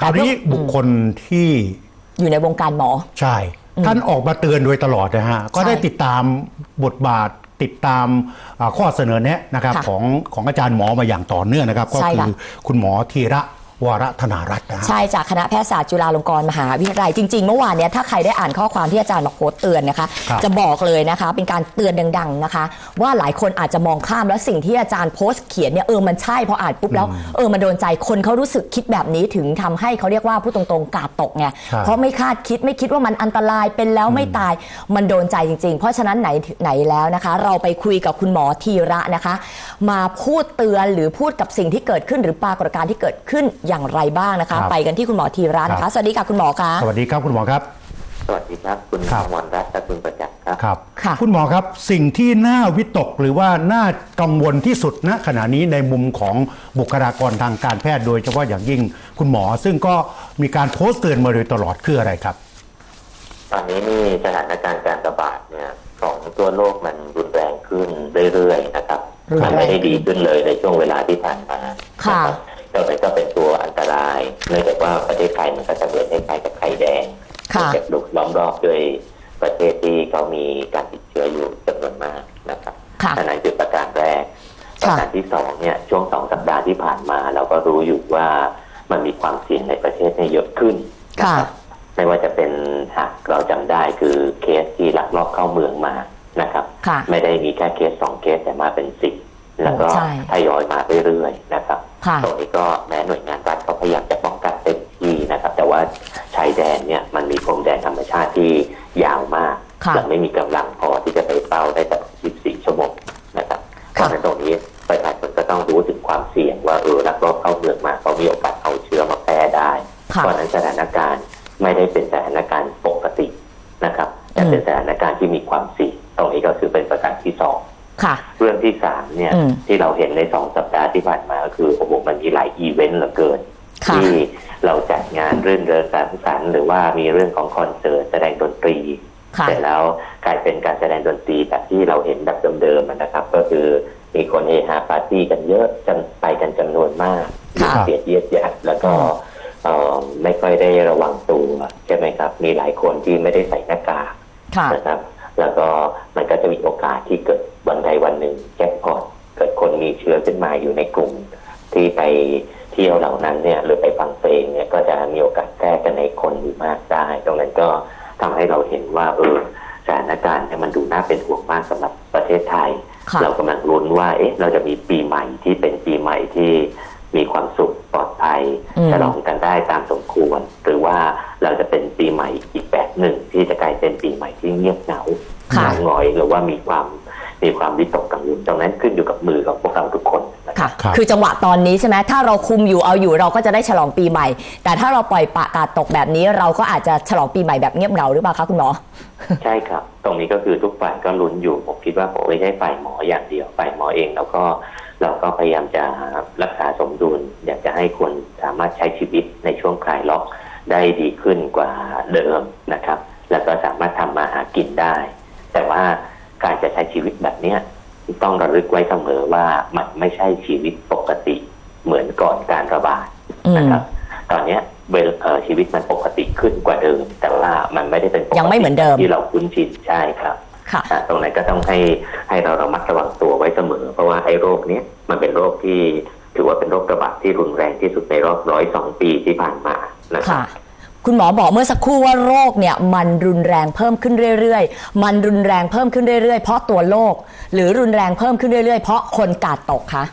คราวนี้บุคคลที่อยู่ในวงการหมอ ใช่ ท่านออกมาเตือนโดยตลอดนะฮะ ก็ได้ติดตามบทบาทติดตามอ่าข้อเสนอแนะนะครับค่ะของของอาจารย์หมอมาอย่างต่อเนื่องนะครับ ก็ใช่คืค่ะอคุณหมอธีระ วรธนารัตน์นะฮะ ใช่จากคณะแพทยศาสตร์จุฬาลงกรณ์มหาวิทยาลัยจริงๆ เมื่อวานเนี้ยถ้าใครได้อ่านข้อความที่อาจารย์มาโพสต์เตือนนะคะ ครับ จะบอกเลยนะคะ เป็นการเตือนดัง ๆนะคะ ว่าหลายคนอาจจะมองข้ามแล้วสิ่งที่อาจารย์โพสต์เขียนเนี่ยเออมันใช่พออ่านปุ๊บแล้วเออมันโดนใจคนเขารู้สึกคิดแบบนี้ถึงทำให้เขาเรียกว่าพูดตรงๆกาดตกไงใช่ เพราะไม่คาดคิดไม่คิดว่ามันอันตรายเป็นแล้วไม่ตายมันโดนใจจริง ๆ เพราะฉะนั้นไหนไหนแล้วนะคะ เราไปคุยกับคุณหมอธีระนะคะ มาพูดเตือนหรือพูดกับสิ่งที่เกิดขึ้นหรือปรากฏการณ์ที่เกิดขึ้นอย่างไรบ้างนะคะครับไปกันที่คุณหมอธีระนะครัคะบสวัสดีค่ะคุณหมอคะสวัสดีครับคุณหมอครับ สวัสดีครับคุณครับอมรรัตน์และคุณประจักษ์ครับครับค่ะคุณหมอครับสิ่งที่น่าวิตกหรือว่าน่ากังวลที่สุดณขณะนี้ในมุมของบุคลากรทางการแพทย์โดยเฉพาะอย่างยิ่งคุณหมอ ซึ่งก็มีการโพสต์เตือนมาโดยตลอดคืออะไรครับ ตอนนี้นี่สถานการณ์การระบาดเนี่ยของตัวโรคมันรุนแรงขึ้นเรื่อยๆนะครับรุนแรงมันไม่ได้ดีขึ้นเลยในช่วงเวลาที่ผ่านมาค่ะ นรับก็เลยก็เป็นตัวอันตรายเนื่องจากว่าประเทศไทยมันก็จะเหมือนคล้ายๆกับไข่แดงค่ะเนื่องจากลุกล้อมรอบด้วยประเทศที่เขามีการติดเชื้ออยู่จำนวนมากนะครับค่ะอันนั้นคือประการแรกปค่ะระการที่สองเนี่ยช่วงสองสัปดาห์ที่ผ่านมา เราก็รู้อยู่ว่ามันมีความเสี่ยงในประเทศเนี่ยเยอะขึ้นนะค่ะครับไม่ว่าจะเป็นหากเราจำได้คือเคสที่ลักลอบเข้าเมืองมานะครับค่ะไม่ได้มีแค่เคสสองเคสแต่มาเป็นสิบแล้วก็ใช่ทยอยมาเรื่อยๆนะครับค่ะ ตรงนี้ก็แม้หน่วยงานรัฐเขาพยายามจะป้องกันเต็มที่นะครับ แต่ว่าชายแดนเนี่ยมันมีพรมแดนธรรมชาติที่ยาวมากค่ะและไม่มีกำลังพอที่จะไปเฝ้าได้ตลอด24 ชั่วโมงนะครับเพค่ะราะฉะนั้นตรงนี้ประชาชนก็ต้องรู้ถึงความเสี่ยงว่าเออลักลอบเข้าเมืองมาเขามีโอกาสเอาเชื้อมาแพร่ได้ค่ะเพราะฉะนั้นสถานการณ์ไม่ได้เป็นสถานการณ์ปกตินะครับ แต่เป็นสถานการณ์ที่มีความเสี่ยงตรงนี้ก็คือเป็นประการที่สองค่ะเรื่องที่สามเนี่ยอืมที่เราเห็นในสองสัปดาห์ที่ผ่านมาก็คือโอ้โหมันมีหลายอีเวนต์เหลือเกินค่ะที่เราจัดงานรื่นเริงสังสรรค์หรือว่ามีเรื่องของคอนเสิร์ตแสดงดนตรีค่ะเสร็จแล้วกลายเป็นการแสดงดนตรีแบบที่เราเห็นแบบเดิมๆอะนะครับ ก็คือมีคนเฮฮาปาร์ตี้กันเยอะจนไปกันจำนวนมากค่ะเสียดเยียดยัดแล้วก็เอ่อไม่ค่อยได้ระวังตัวใช่ไหมครับ มีหลายคนที่ไม่ได้ใส่หน้ากากค่ะนะครับ แล้วก็มันก็จะมีโอกาสที่เกิดวันใดวันหนึ่งแจ็คพอตเกิดคนมีเชื้อขึ้นมาอยู่ในกลุ่ม ที่ไปเที่ยวเหล่านั้นเนี่ยหรือไปฟังเพลงเนี่ยก็จะมีโอกาสแพร่กันในคนอยู่มากได้ ตรงนั้นก็ทำให้เราเห็นว่าเออสถานการณ์เนี่ยมันดูน่าเป็นห่วงมากสำหรับประเทศไทยค่ะเรากำลังลุ้นว่าเอ๊ะเราจะมีปีใหม่ที่เป็นปีใหม่ที่มีความสุขปลอดภัยอืมฉลองกันได้ตามสมควร หรือว่าเราจะเป็นปีใหม่อีกแบบหนึ่งที่จะกลายเป็นปีใหม่ที่เงียบเหงาค่ะเหงาหงอยหรือว่ามีความ มีความวิตกกังวลตรงนั้นขึ้นอยู่กับมือของพวกเราทุกคนนะค่ะครับคือจังหวะตอนนี้ใช่ไหมถ้าเราคุมอยู่เอาอยู่เราก็จะได้ฉลองปีใหม่ แต่ถ้าเราปล่อยปละกาศตกแบบนี้ เราก็อาจจะฉลองปีใหม่แบบเงียบเหงาหรือเปล่าคะคุณหมอ ใช่ครับ ตรงนี้ก็คือทุกฝ่ายก็ลุ้นอยู่ ผมคิดว่าผมไม่ใช่ฝ่ายหมออย่างเดียว ฝ่ายหมอเองเราก็เราก็พยายามจะรักษาสมดุล อยากจะให้คนสามารถใช้ชีวิตในช่วงคลายล็อกได้ดีขึ้นกว่าเดิมนะครับ แล้วก็สามารถทำมาหากินได้ แต่ว่า การจะใช้ชีวิตแบบเนี้ยต้องระลึกไว้เสมอว่ามันไม่ใช่ชีวิตปกติเหมือนก่อนการระบาดอืมนะครับ ตอนเนี้ยเวลเอ่อชีวิตมันปกติขึ้นกว่าเดิม แต่ว่ามันไม่ได้เป็นปกติยังไม่เหมือนเดิมที่เราคุ้นชินใช่ครับค่ะอะตรงนั้นก็ต้องให้ให้เราระมัดระวังตัวไว้เสมอ เพราะว่าไอ้โรคเนี้ยมันเป็นโรคที่ถือว่าเป็นโรคระบาดที่รุนแรงที่สุดในรอบร้อยสองปีที่ผ่านมานะครัค่ะบ คุณหมอบอกเมื่อสักครู่ว่าโรคเนี่ยมันรุนแรงเพิ่มขึ้นเรื่อยๆ มันรุนแรงเพิ่มขึ้นเรื่อยๆ เพราะตัวโรคหรือรุนแรงเพิ่มขึ้นเรื่อยๆ เพราะคนกาดตกคะ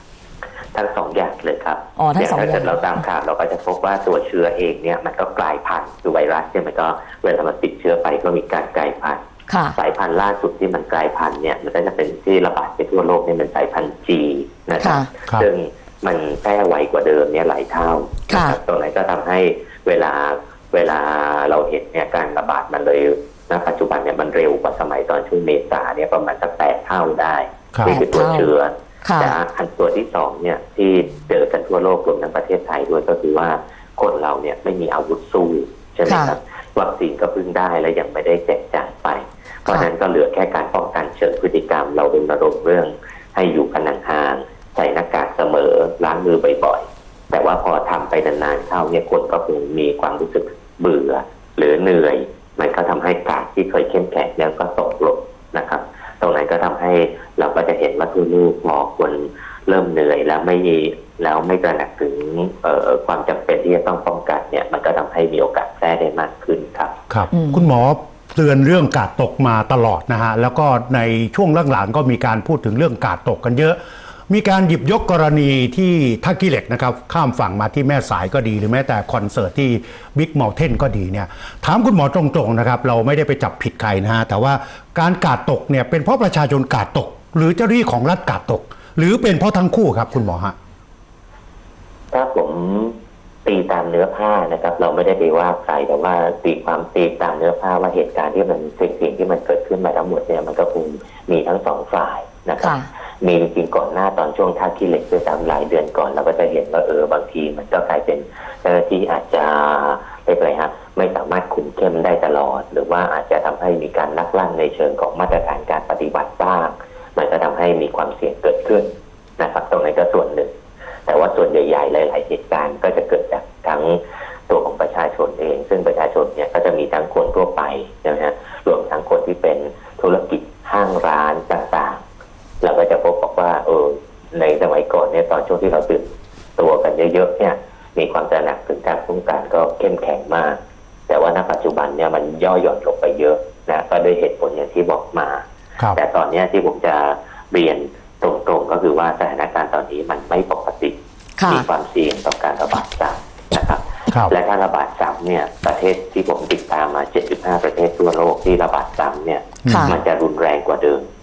ทั้งสองอย่างเลยครับอ๋อทั้งสองถ้าเกิดอย่างเราตามข่าวเราก็จะพบว่าตัวเชื้อเองเนี่ยมันก็กลายพันธุ์คือไวรัสเนี่ยมันก็เวลามันติดเชื้อไปก็มีการกลายพันธุ์ค่ะสายพันธุ์ล่าสุดที่มันกลายพันธุ์เนี่ยมันก็จะเป็นที่ระบาดไปทั่วโลกเนี่ยเป็นสายพันธุ์จีนะครับค่ะครับซึ่งมันแพร่ไวกว่าเดิมเนี่ยหลายเท่าค่ะนะครับตรงนั้นก็ทำให้เวลา เวลาเราเห็นเนี่ยการระบาดมันเลยณปัจจุบันเนี่ยมันเร็วกว่าสมัยตอนช่วงเมษาเนี่ยประมาณสักแปดเท่าได้ครับนี่คือตัวเชื้อค่ะแต่อันตัวที่สองเนี่ยที่เจอกันทั่วโลกรวมทั้งประเทศไทยด้วยก็คือว่าคนเราเนี่ยไม่มีอาวุธสู้ใช่ไหมครับวัคซีนก็เพิ่งได้และยังไม่ได้แจกจ่ายไป เพราะฉะนั้นก็เหลือแค่การป้องกันเชิงพฤติกรรม เรารณรงค์เรื่อง ให้อยู่กันห่างๆใส่หน้ากากเสมอล้างมือบ่อยๆแต่ว่าพอทำไปนานๆเข้าเนี่ยคนก็คงมีความรู้สึก เบื่อหรือเหนื่อย มันก็ทำให้กาดที่เคยเข้มแข็งเนี่ยก็ตกลงนะครับ ตรงนั้นก็ทำให้เราก็จะเห็นว่าทุกลูกพอคนเริ่มเหนื่อยแล้วไม่แล้วไม่ตระหนักถึงเอ่อความจำเป็นที่จะต้องป้องกันเนี่ย มันก็ทำให้มีโอกาสแพร่ได้มากขึ้นครับ ครับอืมคุณหมอเตือนเรื่องกาดตกมาตลอดนะฮะแล้วก็ในช่วงหลังๆก็มีการพูดถึงเรื่องกาดตกกันเยอะ มีการหยิบยกกรณีที่ท่ากี้เหล็กนะครับข้ามฝั่งมาที่แม่สายก็ดี หรือแม้แต่คอนเสิร์ตที่บิ๊กเมลเทนก็ดีเนี่ยถามคุณหมอตรงๆนะครับเราไม่ได้ไปจับผิดใครนะฮะแต่ว่าการกาดตกเนี่ยเป็นเพราะประชาชนกาดตก หรือเจ้าหน้าที่ของรัฐกาดตก หรือเป็นเพราะทั้งคู่ครับคุณหมอฮะถ้าผมตีตามเนื้อผ้านะครับ เราไม่ได้ไปว่าใครแต่ว่าตีความตีตามเนื้อผ้าว่าเหตุการณ์ที่มันสิ่งสิ่งที่มันเกิดขึ้นมาทั้งหมดเนี่ยมันก็คงมีทั้งสองฝ่ายนะครับค่ะ มีจริงก่อนหน้าตอนช่วงท่าขี้เหล็กด้วยซ้ำหลายเดือนก่อนเราก็จะเห็นว่าเออบางทีมันก็กลายเป็นเจ้าหน้าที่อาจจะเรียกอะไรฮะไม่สามารถคุมเข้มได้ตลอด หรือว่าอาจจะทำให้มีการลักลั่นในเชิงของมาตรฐานการปฏิบัติบ้าง มันก็ทำให้มีความเสี่ยงเกิดขึ้นนะครับตรงนั้นก็ส่วนหนึ่ง แต่ว่าส่วนใหญ่ๆหลาย ๆ เหตุการณ์ก็จะเกิดจากทั้งตัวของประชาชนเอง ซึ่งประชาชนเนี่ยก็จะมีทั้งคนทั่วไปใช่ไหมฮะรวมทั้งคนที่เป็นธุรกิจห้างร้านต่าง เราก็จะพบบอกว่าเออในสมัยก่อนเนี่ยตอนช่วงที่เราตื่นตัวกันเยอะๆเนี่ย มีความตระหนักถึงการป้องกันก็เข้มแข็งมาก แต่ว่าณปัจจุบันเนี่ยมันย่อหย่อนลงไปเยอะนะก็ด้วยเหตุผลอย่างที่บอกมาครับแต่ตอนเนี้ยที่ผมจะเรียนตรงๆก็คือว่าสถานการณ์ตอนนี้มันไม่ปกติค่ะมีความเสี่ยงต่อการระบาดซ้ำนะครับครับ และถ้าระบาดซ้ำเนี่ย ประเทศที่ผมติดตามมา 75 ประเทศทั่วโลกที่ระบาดซ้ำเนี่ยค่ะมันจะรุนแรงกว่าเดิมครับ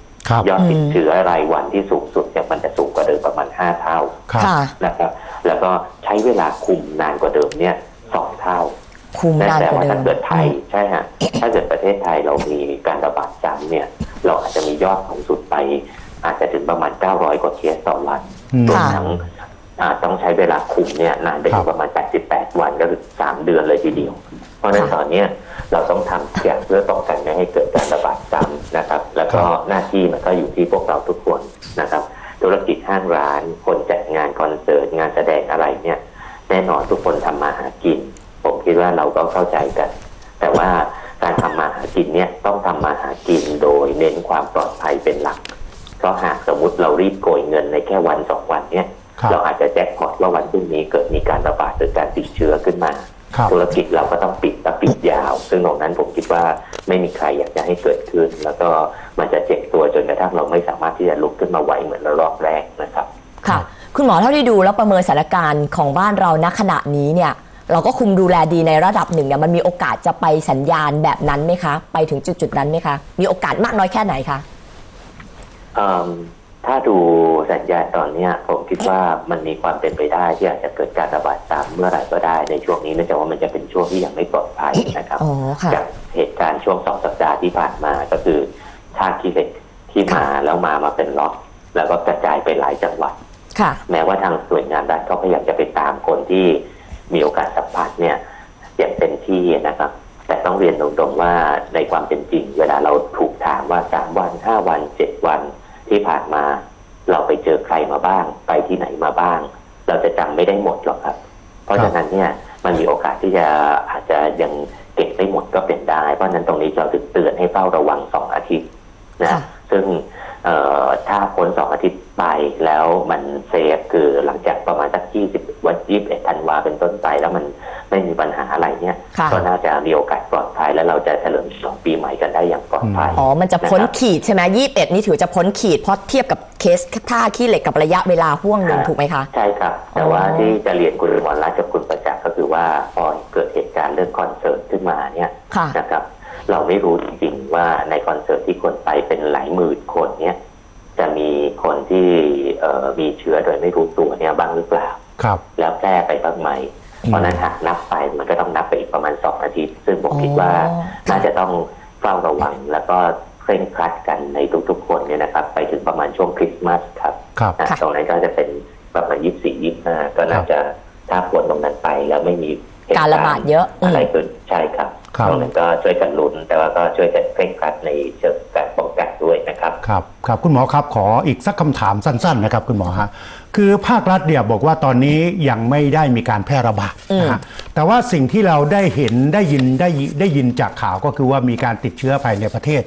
ยอดติดเชื้อรายวันที่สูงสุดเนี่ยมันจะสูงกว่าเดิมประมาณ 5 เท่าครับค่ะนะครับ แล้วก็ใช้เวลาคุมนานกว่าเดิมเนี่ยสองเท่าคุมนั่นนานแปลกว่าว่าเดิถ้ามเกิดไทยอืมใช่ฮะถ้าเกิดประเทศไทยเรามีการระบาดซ้ำเนี่ย เราอาจจะมียอดสูงสุดไป อาจจะถึงประมาณ 900 กว่าเคสต่อวันอืมรวมค่ะทั้งอ่า ต้องใช้เวลาคุมเนี่ยนานไปครัถึบงประมาณ 88 วันก็คือ 3 เดือนเลยทีเดียว เพราะฉะนั้นค่ะตอนเนี้ยเราต้องทำอย่างเพื่อป้องกันไม่ให้เกิดการระบาดซ้ำนะครับ แล้วก็หน้าที่มันก็อยู่ที่พวกเราทุกคนนะครับ ธุรกิจห้างร้าน คนจัดงานคอนเสิร์ตงานแสดงอะไรเนี่ยแน่นอนทุกคนทำมาหากิน ผมคิดว่าเราก็เข้าใจกัน แต่ว่าการทำมาหากินเนี่ยต้องทำมาหากินโดยเน้นความปลอดภัยเป็นหลัก เพราะหากสมมติเรารีบโกยเงินในแค่วันสองวันเนี่ยครับ เราอาจจะแจ็คพอตว่าวันพรุ่งนี้เกิดมีการระบาดหรือการติดเชื้อขึ้นมาครับธุรกิจเราก็ต้องปิดและปิดยาว ซึ่งตรงนั้นผมคิดว่าไม่มีใครอยากจะให้เกิดขึ้น แล้วก็มันจะเจ็บตัวจนกระทั่งเราไม่สามารถที่จะลุกขึ้นมาไหวเหมือนระลอกแรกนะครับค่ะ คุณหมอเท่าที่ดูแล้วประเมินสถานการณ์ของบ้านเราณขณะนี้เนี่ยเราก็คุมดูแลดีในระดับหนึ่งเนี่ยมันมีโอกาสจะไปสัญญาณแบบนั้นไหมคะ ไปถึงจุดจุดๆนั้นไหมคะ มีโอกาสมากน้อยแค่ไหนคะเอิ่ม ถ้าดูสัญญาณตอนเนี้ยผมคิดว่ามันมีความเป็นไปได้ที่อาจจะเกิดการระบาดซ้ำเมื่อไหร่ก็ได้ในช่วงนี้เนื่องจากว่ามันจะเป็นช่วงที่ยังไม่ปลอดภัยนะครับอ๋อค่ะจากเหตุการณ์ช่วงสองสัปดาห์ที่ผ่านมาก็คือท่าขี้เหล็กที่มาแล้วมามาเป็นล็อกแล้วก็กระจายไปหลายจังหวัดค่ะแม้ว่าทางหน่วยงานรัฐเขาพยายามจะไปตามคนที่มีโอกาสสัมผัสเนี่ยอย่างเต็มที่นะครับ แต่ต้องเรียนตรงๆว่าในความเป็นจริง เวลาเราถูกถามว่าสามวันห้าวันเจ็ดวัน ที่ผ่านมา เราไปเจอใครมาบ้าง ไปที่ไหนมาบ้าง เราจะจำไม่ได้หมดหรอกครับ เพราะฉะนั้นเนี่ยมันมีโอกาสที่จะอาจจะยังเก็บไม่หมดก็เป็นได้ เพราะฉะนั้นตรงนี้เราถึงเตือนให้เฝ้าระวังสองอาทิตย์นะค่ะซึ่งเอ่อถ้าพ้นสองอาทิตย์ ไปแล้วมันเซฟคือหลังจากประมาณสักยี่สิบวันยี่สิบเอ็ดธันวาเป็นต้นไปแล้วมันไม่มีปัญหาอะไรเนี่ยค่ะก็น่าจะมีโอกาสปลอดภัยแล้วเราจะเฉลิมฉลองปีใหม่กันได้อย่างปลอดภัยอ๋อมันจะพ้นนะครับขีดใช่ไหมยี่สิบเอ็ดนี่ถือจะพ้นขีดเพราะเทียบกับเคสท่าขี้เหล็กกับระยะเวลาห่วงหนึ่งถูกไหมคะ ใช่ครับ แต่อ๋อว่าที่จะเรียนคุณหมอรัตน์กับคุณประจักษ์ก็คือว่าพอเกิดเหตุการณ์เรื่องคอนเสิร์ตขึ้นมาเนี่ยค่ะนะครับเราไม่รู้จริงๆว่าในคอนเสิร์ตที่คนไปเป็นหลายหมื่นคนเนี่ย จะมีคนที่เอ่อมีเชื้อโดยไม่รู้ตัวเนี่ยบ้างหรือเปล่าครับแล้วแพร่ไปบ้างไหมอืมเพราะฉะนั้นหากนับไปมันก็ต้องนับไปอีกประมาณสองอาทิตย์ ซึ่งผมคิดว่าอ๋อน่าจะต้องเฝ้าระวังแล้วก็เคร่งครัดกันในทุกๆคนเนี่ยนะครับ ไปถึงประมาณช่วงคริสต์มาสครับครับนะค่ะตรงนั้นก็จะเป็นประมาณยี่สี่ยี่ห้าก็น่าจะถ้าพ้นตรงนั้นไปแล้วไม่มีเหตุการระบาดเยอะอืมอะไรเกิดใช่ครับครับตรงนั้นก็ช่วยกันลุ้นแต่ว่าก็ช่วยกันเคร่งครัดในเชิงการป้องกันด้วยนะ ครับครับครับคุณหมอครับขออีกสักคำถามสั้น ๆ นะครับ คุณหมอฮะคือภาครัฐเนี่ยบอกว่าตอนนี้ยังไม่ได้มีการแพร่ระบาดนะฮะแต่ว่าสิ่งที่เราได้เห็นได้ยินได้ยิได้ยินจากข่าวก็คือว่ามีการติดเชื้อภายในประเทศ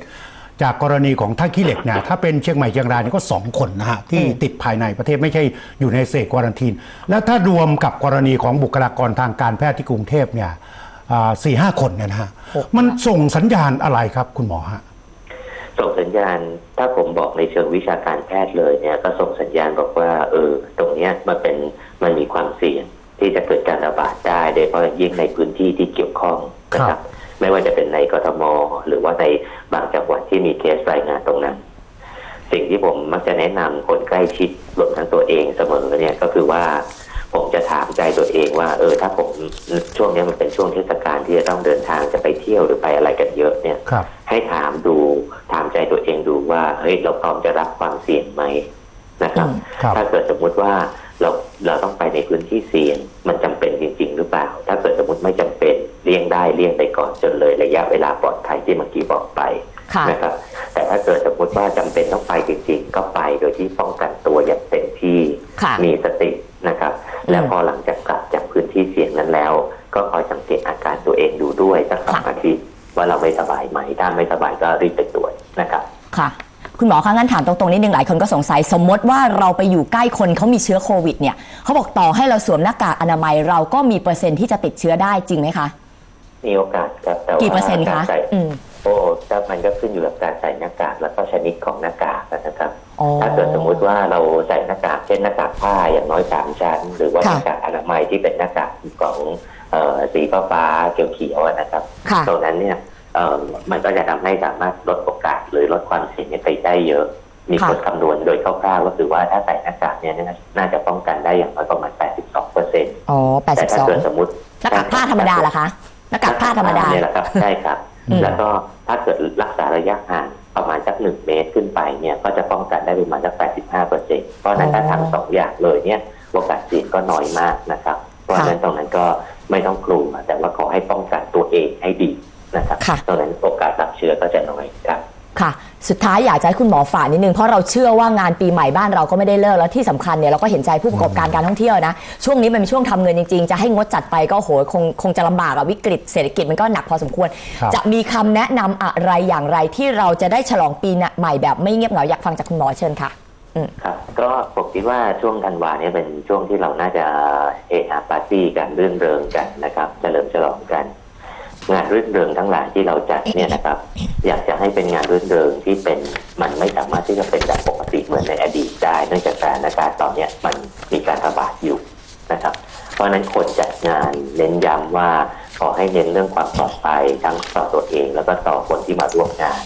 จากกรณีของท่าขี้เหล็กเนี่ยถ้าเป็นเชียงใหม่เชียงรายนี่ก็สองคนนะฮะที่ติดภายในประเทศไม่ใช่อยู่ในเซกควอรันทีน แล้วถ้ารวมกับกรณีของบุคลากรทางการแพทย์ที่กรุงเทพเนี่ยสี่ห้าคนเนี่ยนะฮะหกมันส่งสัญญาณอะไรครับคุณหมอฮะ ส่งสัญญาณถ้าผมบอกในเชิงวิชาการแพทย์เลยเนี่ยก็ส่งสัญญาณบอกว่า เออ ตรงเนี้ยมันเป็นมันมีความเสี่ยงที่จะเกิดการระบาดได้โดยเฉพาะยิ่งในพื้นที่ที่เกี่ยวข้องนะคครัรับบไม่ว่าจะเป็นในกทม หรือว่าในบางจังหวัดที่มีเคสรายงานตรงนั้น สิ่งที่ผมมักจะแนะนำคนใกล้ชิดรวมทั้งตัวเองเสมอเนี่ยก็คือว่าผมจะถามใจตัวเองว่า เออ ถ้าผมช่วงเนี้ยมันเป็นช่วงเทศกาลที่จะต้องเดินทางจะไปเที่ยวหรือไปอะไรกันเยอะเนี่ยครับ ให้ถามดูถามใจตัวเองดูว่าเฮ้ยเราพร้อมจะรับความเสี่ยงไหมนะครับอืมครับถ้าเกิดสมมุติว่าเราเราต้องไปในพื้นที่เสี่ยงมันจำเป็นจริง ๆ หรือเปล่า ถ้าเกิดสมมติไม่จำเป็นเลี่ยงได้เลี่ยงไปก่อนจนเลย ระยะเวลาปลอดภัยที่เมื่อกี้บอกไปค่ะนะครับ แต่ถ้าเกิดสมมติว่าจำเป็นต้องไปจริง ๆ ก็ไปโดยที่ป้องกันตัวอย่างเต็มที่ค่ะมีสตินะครับอืมแล้วพอหลังจากกลับจากพื้นที่เสี่ยงนั้นแล้ว ก็คอยสังเกตอาการตัวเองดูด้วยสักสองค่ะอาทิตย์ ว่าเราไม่สบายไหมถ้าไม่สบายก็รีบไปตรวจนะครับค่ะ คุณหมอคะงั้นถามตรงๆนิดนึงหลายคนก็สงสัยสมมติว่าเราไปอยู่ใกล้คนเขามีเชื้อโควิดเนี่ยเขาบอกต่อให้เราสวมหน้ากากอนามัยเราก็มีเปอร์เซ็นต์ที่จะติดเชื้อได้จริงไหมคะ มีโอกาสครับแต่ว่ากี่เปอร์เซ็นต์คะการใส่อืม โอ้ถ้ามันก็ขึ้นอยู่กับการใส่หน้ากากแล้วก็ชนิดของหน้ากากนะครับอ๋อ ถ้าเกิดสมมุติว่าเราใส่หน้ากากเช่นหน้ากากผ้าอย่างน้อยสามชั้น หรือว่าหค่ะ น้ากากอนามัยที่เป็นหน้ากากของเอ่อสีฟ้าฟ้าๆเขียวๆอะนะครับค่ะ ตรงนั้นเนี่ยเอ่อมันก็จะทำให้สามารถลดโอกาสหรือลดความเสี่ยงเนี่ยไปได้เยอะ มีค่ะผลคำนวณโดยคร่าวๆก็คือว่าถ้าใส่หน้ากากเนี่ยน่าจะป้องกันได้อย่างน้อยประมาณ 82เปอร์เซ็นต์อ๋อแต่ถ้าเกิด82สมมติ หน้ากากผ้าธรรมดาเหรอคะหน้ากากผ้าธรรมดา เนี่ยแหละครับ ใช่ครับอืม แล้วก็ถ้าเกิดรักษาระยะห่างประมาณสักหนึ่งเมตรขึ้นไปเนี่ยก็จะป้องกันได้ประมาณสัก85เปอร์เซ็นต์เพราะฉะนั้นถ้าทำสองอย่างเลยเนี่ยโอกาสเสี่ยงก็น้อยมากนะครับ เพราะฉะนั้นตรงนั้นก็ไม่ต้องกลัวแต่ว่าขอให้ป้องกันตัวเองให้ดีนะครับค่ะตรงนั้นโอกาสรับเชื้อก็จะน้อยครับ ค่ะ สุดท้ายอยากจะให้คุณหมอฝากนิดนึง เพราะเราเชื่อว่างานปีใหม่บ้านเราก็ไม่ได้เลิก แล้วที่สำคัญเนี่ยเราก็เห็นใจผู้ประกอบการการท่องเที่ยวนะ ช่วงนี้มันเป็นช่วงทำเงินจริง ๆ จะให้งดจัดไปก็โหคงคงจะลำบากอะวิกฤตเศรษฐกิจมันก็หนักพอสมควร ครับ จะมีคำแนะนำอะไรอย่างไรที่เราจะได้ฉลองปีใหม่แบบไม่เงียบเหงาอยากฟังจากคุณหมอเชิญค่ะ ครับก็ผมคิดว่าช่วงธันวาเนี่ยเป็นช่วงที่เราน่าจะเฮฮาปาร์ตี้กันรื่นเริงกันนะครับเฉลิมฉลองกัน งานรื่นเริงทั้งหลายที่เราจัดเนี่ยนะครับ อยากจะให้เป็นงานรื่นเริงที่เป็นมันไม่สามารถที่จะเป็นแบบปกติเหมือนในอดีตได้เนื่องจากสถานการณ์ตอนเนี้ยมันมีการระบาดอยู่นะครับ เพราะฉะนั้นคนจัดงานเน้นย้ำว่าขอให้เน้นเรื่องความปลอดภัยทั้งต่อตัวเอง แล้วก็ต่อคนที่มาร่วมงาน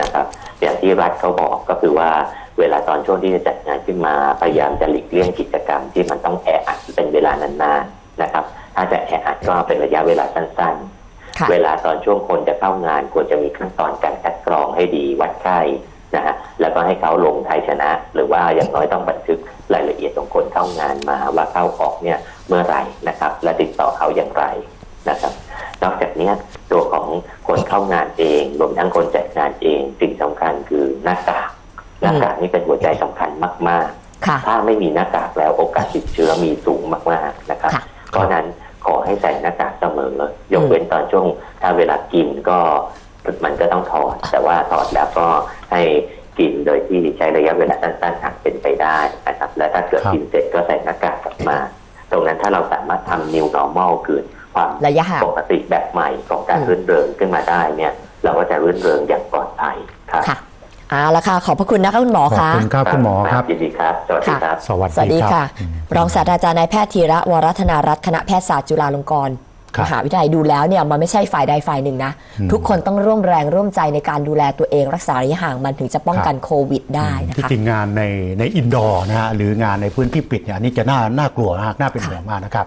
นะครับอย่างที่รัฐเขาบอกก็คือว่าเวลาตอนช่วงที่จะจัดงานขึ้นมาพยายามจะหลีกเลี่ยงกิจกรรมที่มันต้องแออัดเป็นเวลานานๆนะครับ ถ้าจะแออัดก็เป็นระยะเวลาสั้นๆค่ะ เวลาตอนช่วงคนจะเข้างานควรจะมีขั้นตอนการคัดกรองให้ดีวัดไข้นะฮะแล้วก็ให้เขาลงไทยชนะ หรือว่าอย่างน้อยต้องบันทึกรายละเอียดของคนเข้างานมาว่าเข้าออกเนี่ยเมื่อไหร่นะครับ และติดต่อเขาอย่างไรนะครับ นอกจากเนี้ยตัวของคนเข้างานเองรวมทั้งคนจัดงานเองสิ่งสำคัญคือหน้ากากหน้ากากนี่เป็นหัวใจสำคัญมากๆค่ะถ้าไม่มีหน้ากากแล้วโอกาสติดเชื้อมีสูงมากๆนะครับ ก็ต้องถอด แต่ว่าถอดแล้วก็ให้กินโดยที่ใช้ระยะเวลาสั้นๆหากเป็นไปได้นะครับ และถ้าเกิดครับกินเสร็จก็ใส่หน้ากากกลับมา ตรงนั้นถ้าเราสามารถทำ new normal คือความระยะห่างปกติแบบใหม่ของการอืมรื่นเริงขึ้นมาได้เนี่ย เราก็จะรื่นเริงอย่างปลอดภัยครับค่ะเอาละค่ะ ขอบพระคุณนะคะคุณหมอขอบคะคุณครับคุณหมอครับยินดีครับ สวัสดีครับ สวัสสวัสดีดีครับค่ะ รองศาสตราจารย์นายแพทย์ธีระวรัธนารัตน์คณะแพทยศาสตร์จุฬาลงกรณ์ครับ มหาวิทยาลัยดูแล้วเนี่ยมันไม่ใช่ฝ่ายใดฝ่ายหนึ่งนะอืมทุกคนต้องร่วมแรงร่วมใจในการดูแลตัวเองรักษาระยะห่างมันถึงจะป้องกันโควิดได้นะที่คะจริงงานในในอินดอร์นะฮะหรืองานในพื้นที่ปิดเนี่ยอันนี้จะน่าน่ากลัวมากน่าเป็นห่วงมากนะครับ